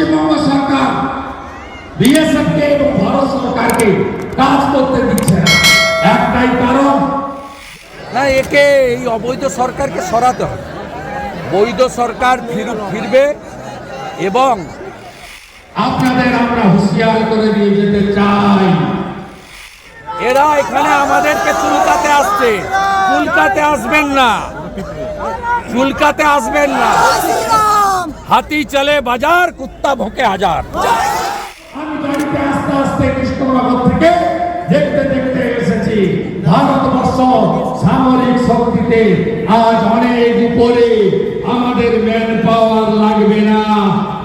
পশ্চিমবঙ্গ সরকার BSF কে এবং ভারত সরকারকে কাজ করতে দিচ্ছে না। একটাই কারণ না একে এই অবৈধ সরকারকে সরাতে হবে। বৈধ সরকার ফির ফিরবে এবং আপনাদের আমরা হুঁশিয়ার করে দিয়ে যেতে চাই। এরা এখানে আমাদেরকে চুলকাতে আসছে। চুলকাতে আসবেন না। চুলকাতে আসবেন না। হাতি চলে বাজার, কুত্তা ভোকে হাজার। আমি গাড়িতে আস্তে আস্তে কৃষ্ণনগর থেকে দেখতে দেখতে এসেছি। ভারতবর্ষ সামরিক শক্তিতে আজ অনেক উপরে। আমাদের ম্যান পাওয়ার লাগবে না।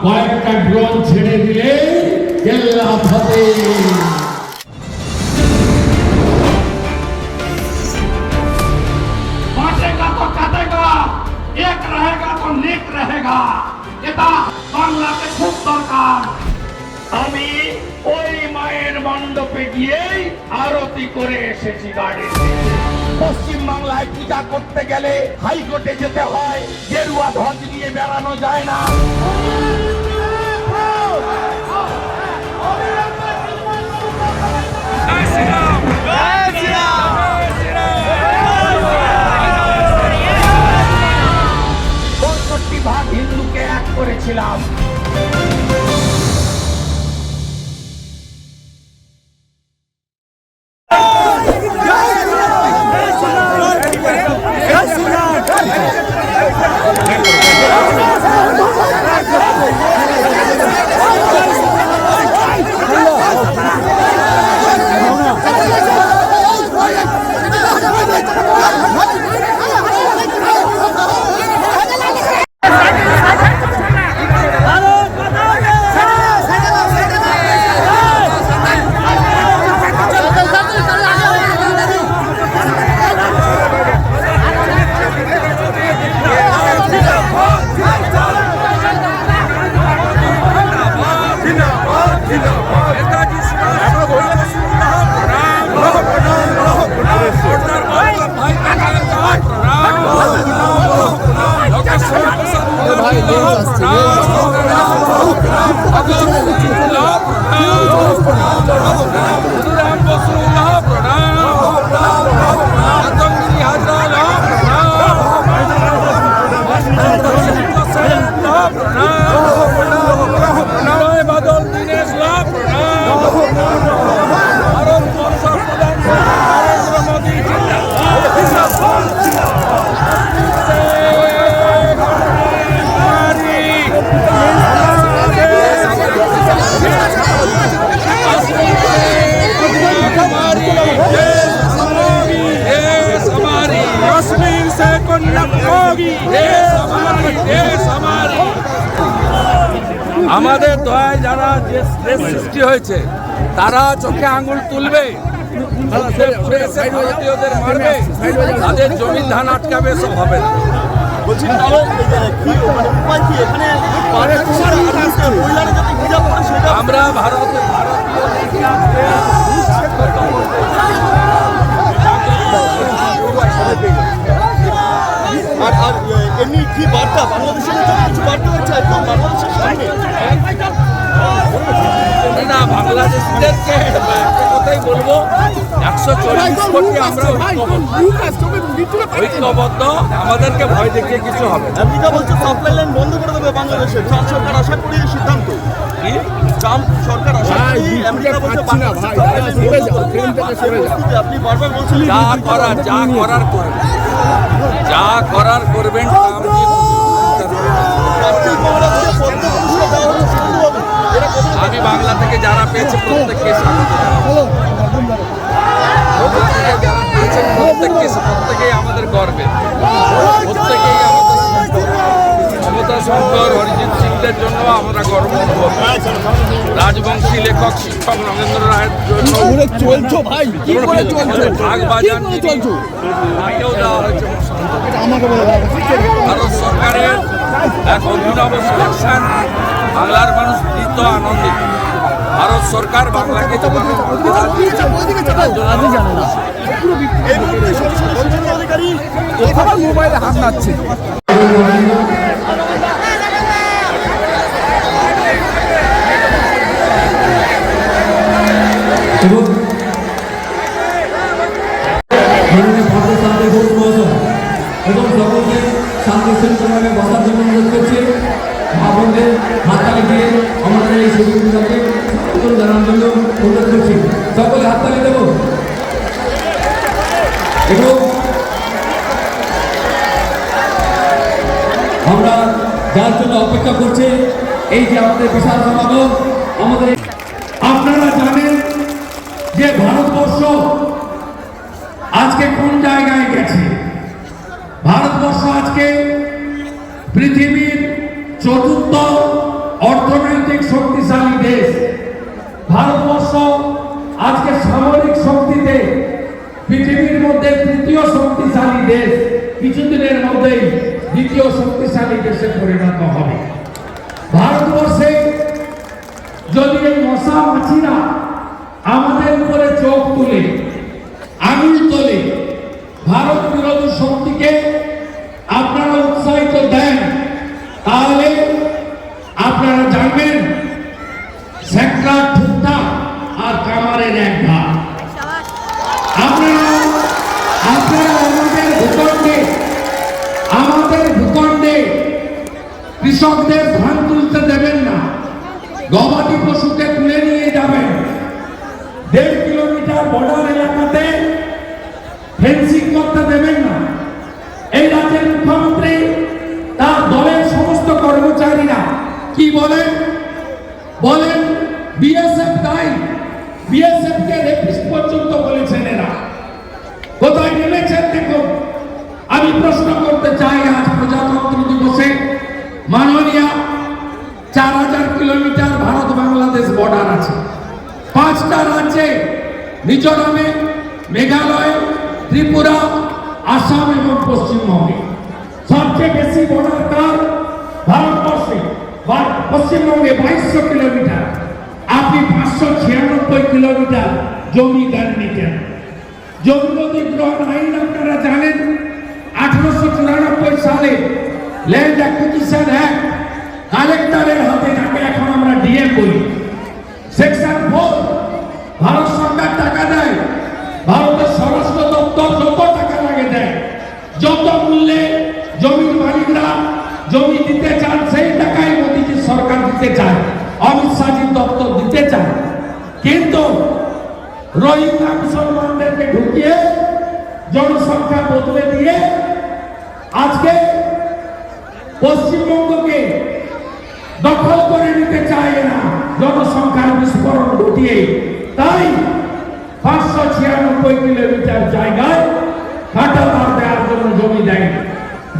কয়েকটা ড্রোন ছেড়ে দিলে কেল্লা ফতে গিয়েই আরতি করে এসেছি গাড়িতে পশ্চিম বাংলায় পূজা করতে গেলে হাইকোর্টে যেতে হয় গেরুয়া ধ্বজ নিয়ে বেড়ানো যায় না। ভাগ হিন্দুকে এক করেছিলাম। সৃষ্টি হয়েছে তারা চোখে আঙুল তুলবে ভারতীয়দের মারবে তাদের জমি ধান আটকাবে সব হবে না। মানে আমরা ভারতে ভারতীয় আর এমনি কি বার্তা? বাংলাদেশের কিছু বার্তা হচ্ছে? বাংলাদেশের সামনে না বাংলাদেশিদেরকে একটা কথাই বলব একশো চল্লিশ কোটি আমরা ঐক্যবদ্ধ। ঐক্যবদ্ধ আমাদেরকে ভয় দেখিয়ে কিছু হবে না। আমেরিকা বলছে সাপ্লাই লাইন বন্ধ করে দেবে বাংলাদেশে। ট্রাম্প সরকার আশা করি সিদ্ধান্ত। কি? ট্রাম্প সরকার আশা করি আমেরিকা বলছে আপনি বারবার যা করার যা করার করবেন। যা করার করবেন ট্রাম্প আমি থেকে যারা পেয়েছে প্রত্যেককে স্বাগত জানাই। থেকে যারা পেয়েছে প্রত্যেককে প্রত্যেকেই আমাদের গর্বের। প্রত্যেকেই আমাদের মমতা শঙ্কর অরিজিৎ সিংদের জন্য আমরা গর্ব অনুভব রাজবংশী লেখক শিক্ষক নগেন্দ্র রায়ের জন্য চলছো ভাই? কি করে চলছো? ভাগ দেওয়া হয়েছে ভারত সরকারের এক অভিনব সিলেকশন বাংলার মানুষ প্রীত আনন্দিত। ভারত সরকার বাংলাকে মোবাইলে হাত এবং সকলকে শান্তি শৃঙ্খলাভাবে বসার জন্য অনুরোধ করছি। দিয়ে আমাদের এই সুযোগটাকে স্বাগত জানানোর জন্য অনুরোধ করছি সকলে দেব? এবং আমরা যার জন্য অপেক্ষা করছি, এই যে আমাদের বিশাল সমাগম, আমাদের আপনারা জানেন যে ভারতবর্ষ আজকে কোন জায়গায় গেছে? ভারতবর্ষ আজকে পৃথিবীর চতুর্থ অর্থনৈতিক শক্তিশালী দেশ ভারতবর্ষ আজকে সামরিক শক্তিতে পৃথিবীর মধ্যে তৃতীয় শক্তিশালী দেশ কিছুদিনের মধ্যেই দ্বিতীয় শক্তিশালী দেশে পরিণত হবে। ভারতবর্ষে যদি এই মশা মাছিরা আমাদের উপরে চোখ তুলে আঙুল তোলে ভারত বিরোধী শক্তিকে আপনারা উৎসাহিত দেন তাহলে আপনারা জানবেন সেক্টর ঠুকটা আর কামারের এক ঘা আপনারা আপনারা আমাদের ভূখণ্ডে আমাদের ভূখণ্ডে কৃষকদের ধান তুলতে দেবেন না গবাদি পশুকে তুলে নিয়ে যাবেন দেড় কিলোমিটার বর্ডার এলাকাতে ফেন্সিং করতে দেবেন না। এই রাজ্যের মুখ্যমন্ত্রী, তার দলের সমস্ত কর্মচারীরা কি বলেন? বলেন বিএসএফ তাই বিএসএফ কে রেপিস্ট পর্যন্ত বলেছেন এরা কোথায় নেমেছেন দেখুন আমি প্রশ্ন করতে চাই আজ প্রজাতন্ত্র দিবসে মাননীয় চার হাজার কিলোমিটার ভারত বাংলাদেশ বর্ডার আছে পাঁচটা রাজ্যে মিজোরামে, মেঘালয়, ত্রিপুরা, আসাম এবং পশ্চিমবঙ্গে। সবচেয়ে বেশি বর্ডার কার? ভারতবর্ষে। পশ্চিমবঙ্গে বাইশশো কিলোমিটার। আপনি পাঁচশো ছিয়ানব্বই কিলোমিটার জমি দেননি কেন? জমি অধিগ্রহণ আইন আপনারা জানেন। আঠারোশো চুরানব্বই সালে ল্যান্ড অ্যাকুইজিশন অ্যাক্ট কালেক্টরের হাতে যাকে এখন আমরা ডিএম বলি। সেকশন ফোর ভারত সরকার টাকা দেয়, ভারতের স্বরাষ্ট্র দপ্তর যত টাকা লাগে দেয়, যত মূল্যে জমির মালিকরা জমি দিতে চান, সেই টাকাই মোদীজি সরকার দিতে চায়, অমিত শাহজির দপ্তর দিতে চায়। কিন্তু রোহিঙ্গা মুসলমানদেরকে ঢুকিয়ে জনসংখ্যা বদলে দিয়ে আজকে পশ্চিমবঙ্গকে দখল করে নিতে চায় না জনসংখ্যার বিস্ফোরণ ঘটিয়ে তাই পাঁচশো ছিয়ানব্বই কিলোমিটার জায়গায় কাটাতার দেওয়ার জন্য জমি দেয়নি।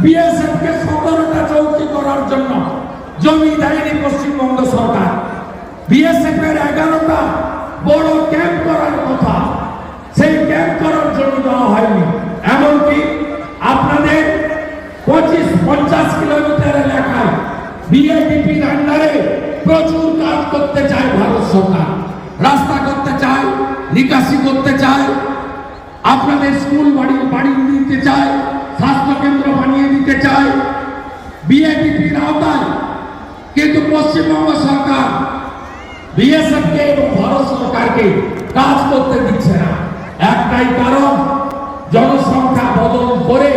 বিএসএফ কে সতেরোটা চৌকি করার জন্য জমি দেয়নি পশ্চিমবঙ্গ সরকার। বিএসএফ এর এগারোটা বড় ক্যাম্প করার কথা, সেই ক্যাম্প করার জন্য দেওয়া হয়নি। এমনকি আপনাদের পঁচিশ, পঞ্চাশ কিলোমিটার এলাকায় বিএডিপির আন্ডারে প্রচুর কাজ করতে চায় ভারত সরকার রাস্তা করতে চায় নিকাশি করতে চায় আপনাদের স্কুল বাড়ি বাড়ি দিতে চায় স্বাস্থ্য কেন্দ্র বানিয়ে দিতে চায়। বিএডিপির আওতায়, কিন্তু পশ্চিমবঙ্গ সরকার বিএসএফ কে এবং ভারত সরকারকে কাজ করতে দিচ্ছে না। একটাই কারণ, জনসংখ্যা বদল করে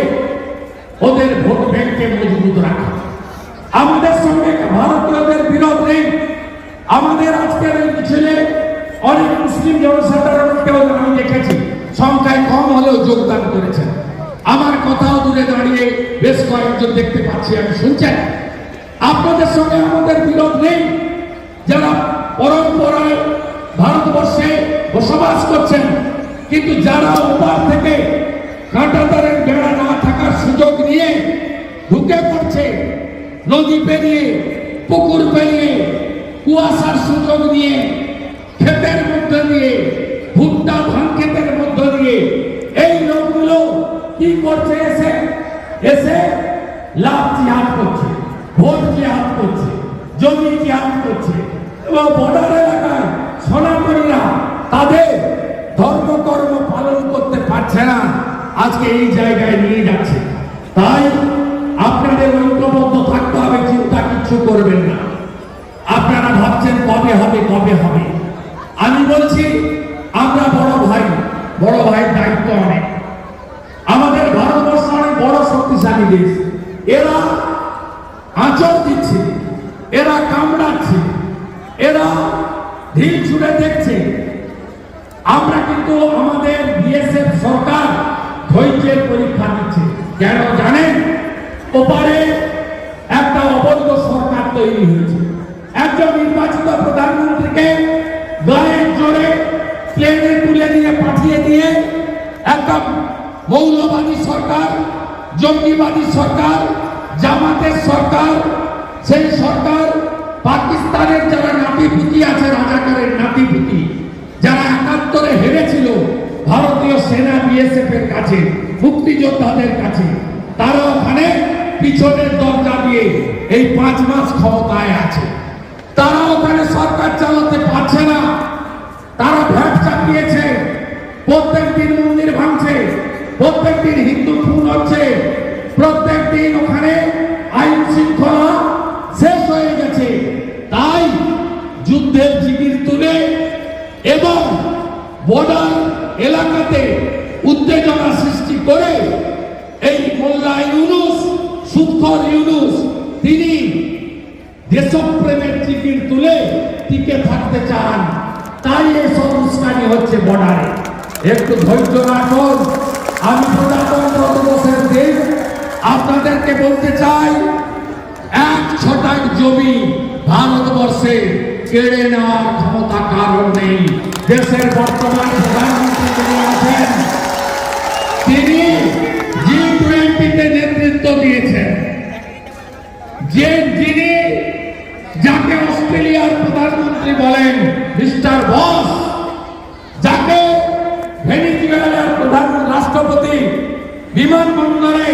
ওদের ভোট ব্যাংকে মজবুত রাখা। আমাদের সঙ্গে ভারতীয়দের বিরোধ নেই। আমাদের আজকের মিছিলে অনেক মুসলিম জনসাধারণকেও আমি দেখেছি। সংখ্যায় কম হলেও যোগদান করেছেন। আমার কথাও দূরে দাঁড়িয়ে বেশ কয়েকজন দেখতে পাচ্ছি, আমি শুনছেন? আপনাদের সঙ্গে আমাদের বিরোধ নেই। যারা পরম্পরায় ভারতবর্ষে বসবাস করছেন, কিন্তু যারা উপার থেকে কাঁটাতারের বেড়া না থাকার সুযোগ নিয়ে ঢুকে পড়ছে, নদী পেরিয়ে, পুকুর পেরিয়ে, কুয়াশার সুযোগ নিয়ে, ক্ষেতের মধ্যে দিয়ে ভুট্টা ধান ক্ষেতের মধ্যে দিয়ে এই লোকগুলো কি করছে, এসে এসে লাভ জিহাদ করছে ভোট জিহাদ করছে জমি জিহাদ করছে। এবং বর্ডার এলাকায় সনাতনীরা তাদের ধর্মকর্ম পালন করতে পারছে না, আজকে এই জায়গায় নিয়ে যাচ্ছে। তাই আপনাদের ঐক্যবদ্ধ থাকতে হবে, চিন্তা কিচ্ছু করবেন না। আপনারা ভাবছেন কবে হবে কবে হবে? আমি বলছি, আমরা বড় ভাই, বড় ভাইয়ের দায়িত্ব অনেক আমাদের দেশ এরা আচর দিচ্ছে, এরা কামড়াচ্ছে, এরা ঢিল ছুড়ে দেখছে। আমরা কিন্তু আমাদের বিএসএফ সরকার ধৈর্যের পরীক্ষা দিচ্ছে কেন জানেন? ওপারে একটা অবৈধ সরকার তৈরি হয়েছে। একজন নির্বাচিত প্রধানমন্ত্রীকে গায়ের জোরে প্লেনে তুলে নিয়ে পাঠিয়ে দিয়ে একটা মৌলবাদী সরকার জঙ্গিবাদী সরকার, জামাতের সরকার, সেই সরকার পাকিস্তানের যারা নাতিপুতি আছে, রাজাকারের নাতিপুতি, যারা একাত্তরে হেরেছিল ভারতীয় সেনা বিএসএফ এর কাছে, মুক্তিযোদ্ধাদের কাছে, তারা ওখানে পিছনের দরজা দিয়ে এই পাঁচ মাস ক্ষমতায় আছে। তারা ওখানে সরকার চালাতে পারছে না। তারা ভ্যাট চাপিয়েছে। প্রত্যেক দিন মন্দির ভাঙছে। প্রত্যেক দিন হিন্দু খুন হচ্ছে। প্রত্যেক দিন ওখানে আইন শৃঙ্খলা শেষ হয়ে গেছে। তাই যুদ্ধের জিগির তুলে এবং বর্ডার এলাকাতে উত্তেজনা সৃষ্টি করে এই মোল্লা ইউনুস, সুৎখর ইউনুস, তিনি দেশপ্রেমের টিকিট তুলে টিকে থাকতে চান। তাই এই সংস্কারই হচ্ছে বর্ডারে। একটু ধৈর্য রাখুন। আমি প্রজাতন্ত্র দিবসের দিন আপনাদেরকে বলতে চাই, এক ছটাক জমি ভারতবর্ষে কেড়ে নেওয়ার ক্ষমতা কারণ নেই। দেশের বর্তমান প্রধানমন্ত্রী যিনি আছেন, তিনি জি টোয়েন্টিতে নেতৃত্ব দিয়েছেন। যে যিনি যাকে অস্ট্রেলিয়ার প্রধানমন্ত্রী বলেন, মিস্টার বস বিমানবন্দরে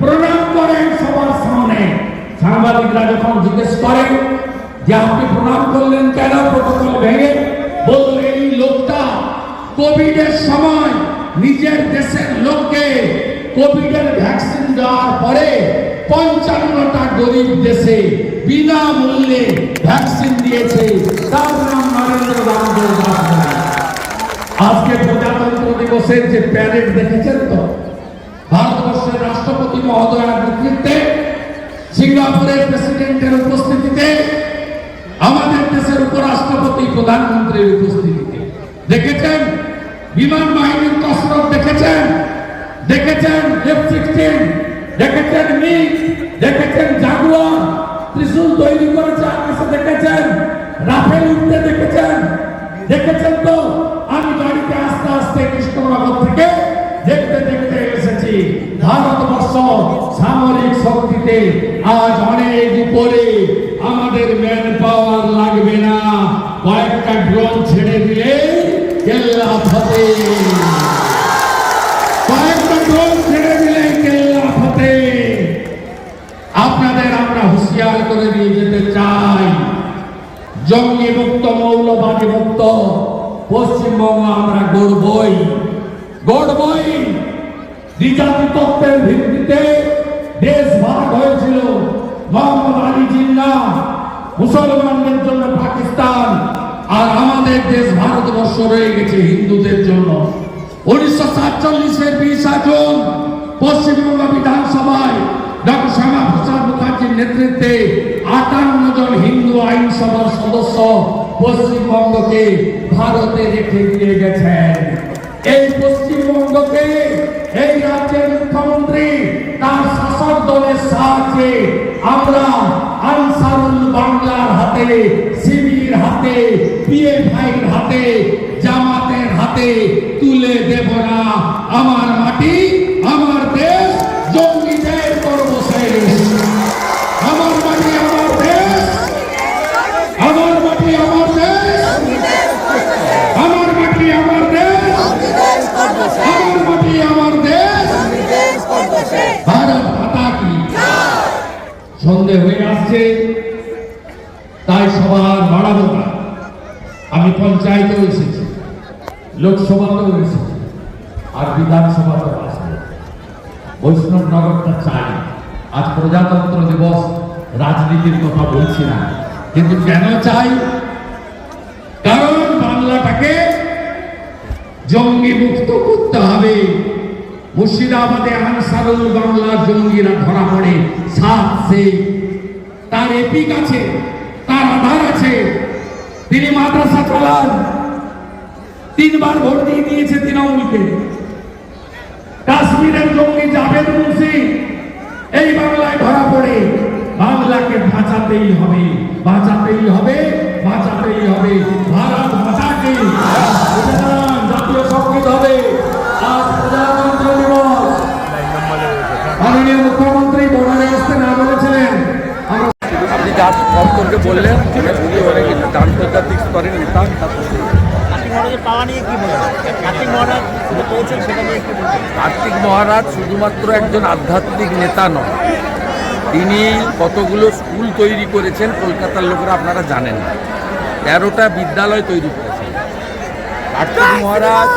প্রণাম করেন সবার সামনে। সাংবাদিকরা যখন জিজ্ঞেস করেন যে আপনি প্রণাম করলেন কেন, প্রটোকল ভেঙে বলল লোকটা কোভিডের সময় নিজের দেশের লোককে কোভিডের ভ্যাকসিন দেওয়ার পরে পঞ্চান্নটা গরিব দেশে বিনামূল্যে ভ্যাকসিন দিয়েছে। তার নাম নরেন্দ্র দামোদর আজকে প্রজাতন্ত্র দিবসের যে প্যারেড দেখেছেন তো রাষ্ট্রপতি মহোদয়ের নেতৃত্বে সিঙ্গাপুরের প্রেসিডেন্টের উপস্থিতিতে, আমাদের দেশের উপরাষ্ট্রপতি প্রধানমন্ত্রীর উপস্থিতিতে। দেখেছেন? বিমান বাহিনীর কসরত দেখেছেন? দেখেছেন দেখেছেন মিগ দেখেছেন জাগুয়ার ত্রিশূল তৈরি করেছে আকাশে দেখেছেন? রাফেল উঠতে দেখেছেন? দেখেছেন তো? আমি গাড়িতে আস্তে আস্তে কৃষ্ণনগর থেকে দেখতে দেখতে এসেছি। ভারতবর্ষ সামরিক শক্তিতে আজ অনেক উপরে। আমাদের ম্যান পাওয়ার লাগবে না। কয়েকটা ড্রোন ছেড়ে দিলে কেল্লা ফতে কয়েকটা ড্রোন ছেড়ে দিলে কেল্লা ফতে আপনাদের আমরা হুঁশিয়ার করে দিয়ে যেতে চাই। জঙ্গি মুক্ত মৌলবাদী মুক্ত পশ্চিমবঙ্গ আমরা গড়বই। গড়বই তত্ত্বের ভিত্তিতে দেশ ভাগ হয়েছিল। মোহাম্মদ আলী জিন্না, মুসলমানদের জন্য পাকিস্তান, আর আমাদের দেশ ভারতবর্ষ রয়ে গেছে হিন্দুদের জন্য। উনিশশো সাতচল্লিশের বিশা জুন পশ্চিমবঙ্গ বিধানসভায় ডক্টর শ্যামা প্রসাদ মুখার্জির নেতৃত্বে আটান্ন জন হিন্দু আইনসভার সদস্য পশ্চিমবঙ্গকে ভারতে রেখে দিয়ে গেছেন। এই পশ্চিমবঙ্গকে এই রাজ্যের মুখ্যমন্ত্রী তার শাসক দলের সাহায্যে আমরা আনসারুল বাংলার হাতে শিবির হাতে, পিএফআইর হাতে, জামাতের হাতে তুলে দেব না। আমার মাটি, আমার হয়ে আসছে তাই সবার বাড়াবো না। আমি পঞ্চায়েতেও এসেছি, লোকসভাতেও এসেছি, আর বিধানসভাতেও আসব। বৈষ্ণব নগরটা চাই। আজ প্রজাতন্ত্র দিবস, রাজনীতির কথা বলছি না, কিন্তু কেন চাই? কারণ বাংলাটাকে জঙ্গি মুক্ত করতে হবে। মুর্শিদাবাদে আনসারুল বাংলার জঙ্গিরা ধরা পড়ে সাত সে তার এপিক আছে, তার আধার আছে। তিনি মাদ্রাসা চালান। তিনবার ভোট দিয়ে দিয়েছে তৃণমূলকে। কাশ্মীরের জঙ্গি জাভেদ মুন্সি, এই বাংলায় ধরা পড়ে। বাংলাকে বাঁচাতেই হবে বাঁচাতেই হবে বাঁচাতেই হবে। যার সম্পর্কে বললেন উনি অনেক আন্তর্জাতিক স্তরের নেতা কার্তিক মহারাজ যে শুধুমাত্র একজন আধ্যাত্মিক নেতা নন তিনি কতগুলো স্কুল তৈরি করেছেন কলকাতার লোকেরা আপনারা জানেন তেরোটা বিদ্যালয় তৈরি করেছেন। কার্তিক মহারাজ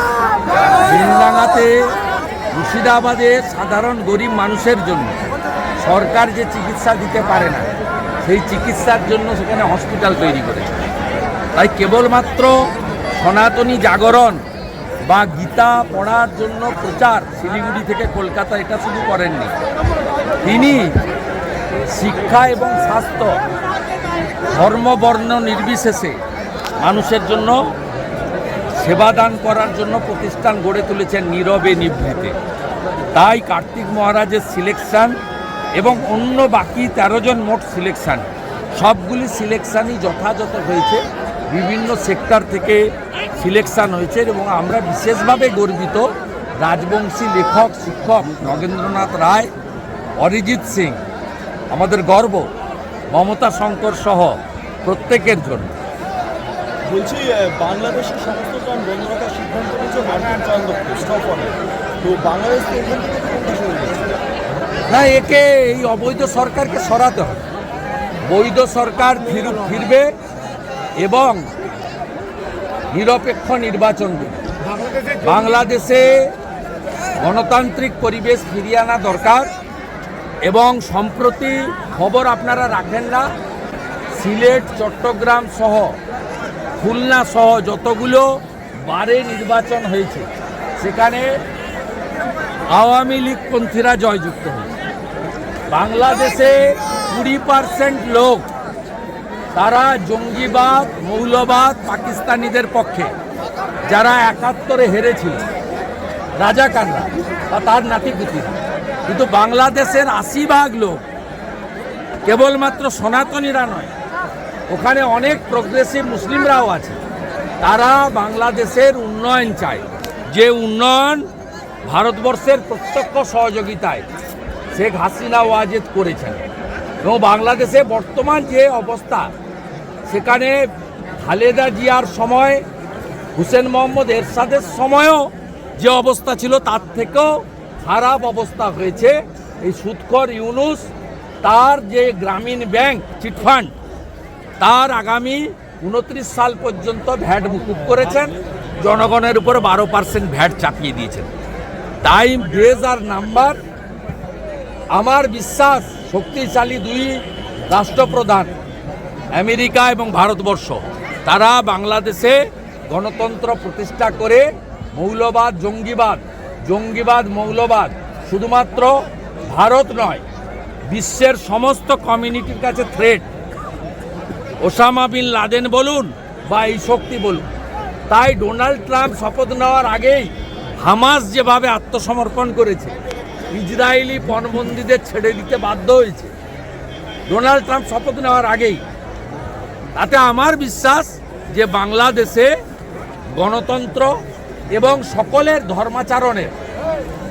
বেলডাঙ্গাতে মুর্শিদাবাদের সাধারণ গরিব মানুষের জন্য সরকার যে চিকিৎসা দিতে পারে না সেই চিকিৎসার জন্য সেখানে হসপিটাল তৈরি করেছে। তাই কেবলমাত্র সনাতনী জাগরণ বা গীতা পড়ার জন্য প্রচার শিলিগুড়ি থেকে কলকাতা এটা শুধু করেননি। তিনি শিক্ষা এবং স্বাস্থ্য ধর্মবর্ণ নির্বিশেষে মানুষের জন্য সেবাদান করার জন্য প্রতিষ্ঠান গড়ে তুলেছেন নীরবে নিভৃতে। তাই কার্তিক মহারাজের সিলেকশন এবং অন্য বাকি তেরো জন মোট সিলেকশান সবগুলি সিলেকশানই যথাযথ হয়েছে। বিভিন্ন সেক্টর থেকে সিলেকশান হয়েছে এবং আমরা বিশেষভাবে গর্বিত রাজবংশী লেখক, শিক্ষক নগেন্দ্রনাথ রায়, অরিজিৎ সিং, আমাদের গর্ব, মমতা শঙ্কর সহ প্রত্যেকের জন্য। বলছি বাংলাদেশের সমস্ত তো বাংলাদেশ না, একে এই অবৈধ সরকারকে সরাতে হবে। বৈধ সরকার ফিরু, ফিরবে এবং নিরপেক্ষ নির্বাচন বাংলাদেশে গণতান্ত্রিক পরিবেশ ফিরিয়ে আনা দরকার এবং সম্প্রতি খবর আপনারা রাখেন না, সিলেট, চট্টগ্রাম সহ খুলনা সহ যতগুলো বারে নির্বাচন হয়েছে, সেখানে আওয়ামী লীগপন্থীরা জয়যুক্ত হয়েছে। বাংলাদেশে কুড়ি পার্সেন্ট লোক তারা জঙ্গিবাদ, মৌলবাদ পাকিস্তানিদের পক্ষে। যারা একাত্তরে হেরেছিল, রাজাকাররা বা তার নাতিপুতিরা কিন্তু বাংলাদেশের আশি ভাগ লোক কেবলমাত্র সনাতনীরা নয়, ওখানে অনেক প্রগ্রেসিভ মুসলিমরাও আছে। তারা বাংলাদেশের উন্নয়ন চায়। যে উন্নয়ন ভারতবর্ষের প্রত্যক্ষ সহযোগিতায় শেখ হাসিনা ওয়াজেদ করেছেন। এবং বাংলাদেশে বর্তমান যে অবস্থা, সেখানে খালেদা জিয়ার সময়, হুসেন মোহাম্মদ এরশাদের সময়ও যে অবস্থা ছিল, তার থেকেও খারাপ অবস্থা হয়েছে। এই সুৎখর ইউনুস, তার যে গ্রামীণ ব্যাংক চিটফান্ড তার আগামী উনত্রিশ সাল পর্যন্ত ভ্যাট মুকুব করেছেন। জনগণের উপর বারো পার্সেন্ট ভ্যাট চাপিয়ে দিয়েছেন। টাইম ডেজ আর নাম্বার আমার বিশ্বাস, শক্তিশালী দুই রাষ্ট্রপ্রধান, আমেরিকা এবং ভারতবর্ষ, তারা বাংলাদেশে গণতন্ত্র প্রতিষ্ঠা করে মৌলবাদ, জঙ্গিবাদ জঙ্গিবাদ, মৌলবাদ, শুধুমাত্র ভারত নয়, বিশ্বের সমস্ত কমিউনিটির কাছে থ্রেট ওসামা বিন লাদেন বলুন বা এই শক্তি বলুন, তাই ডোনাল্ড ট্রাম্প শপথ নেওয়ার আগেই হামাস যেভাবে আত্মসমর্পণ করেছে ইসরায়েলি পণবন্দীদের ছেড়ে দিতে বাধ্য হয়েছে। ডোনাল্ড ট্রাম্প শপথ নেওয়ার আগেই। তাতে আমার বিশ্বাস যে বাংলাদেশে গণতন্ত্র এবং সকলের ধর্মাচরণের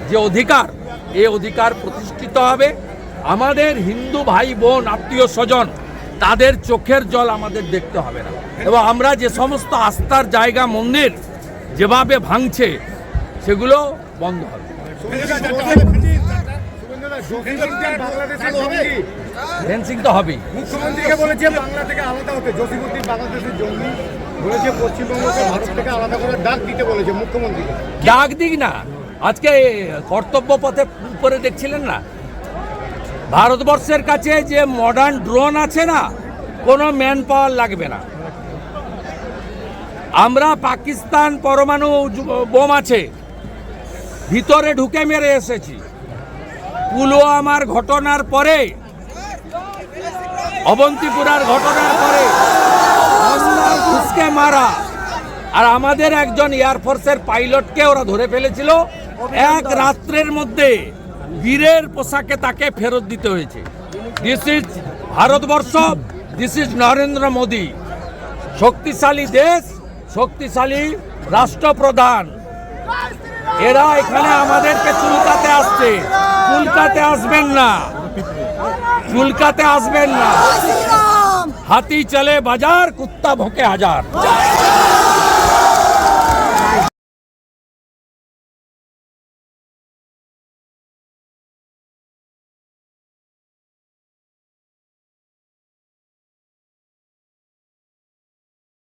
যে অধিকার এই অধিকার প্রতিষ্ঠিত হবে। আমাদের হিন্দু ভাই বোন, আত্মীয় স্বজন, তাদের চোখের জল আমাদের দেখতে হবে না। এবং আমরা যে সমস্ত আস্থার জায়গা মন্দির যেভাবে ভাঙছে, সেগুলো বন্ধ হবে। ফেন্সিং তো হবেই। মুখ্যমন্ত্রীকে বলেছে বাংলা থেকে আলাদা হতে জসিমুদ্দিন বাংলাদেশের জঙ্গি। বলেছে পশ্চিমবঙ্গকে ভারত থেকে আলাদা করে ডাক দিতে বলেছে মুখ্যমন্ত্রীকে। ডাক দিক না। আজকে কর্তব্য পথে উপরে দেখছিলেন না? ভারতবর্ষের কাছে যে মডার্ন ড্রোন আছে না কোনো ম্যান পাওয়ার লাগবে না। আমরা পাকিস্তান পরমাণু বোম আছে। ভিতরে ঢুকে মেরে এসেছি। পুলওয়ামার ঘটনার পরে, অবন্তিপুরার ঘটনার পরে ঘুষকে মারা। আর আমাদের একজন এয়ারফোর্সের পাইলটকে ওরা ধরে ফেলেছিল। এক রাত্রের মধ্যে বীরের পোশাকে তাকে ফেরত দিতে হয়েছে। This is Bharatvarsha this is Narendra Modi. শক্তিশালী দেশ, শক্তিশালী রাষ্ট্রপ্রধান। এরা এখানে আমাদেরকে চুলকাতে আসছে। চুলকাতে আসবেন না। চুলকাতে আসবেন না। হাতি চলে বাজার কুত্তা ভোকে হাজার।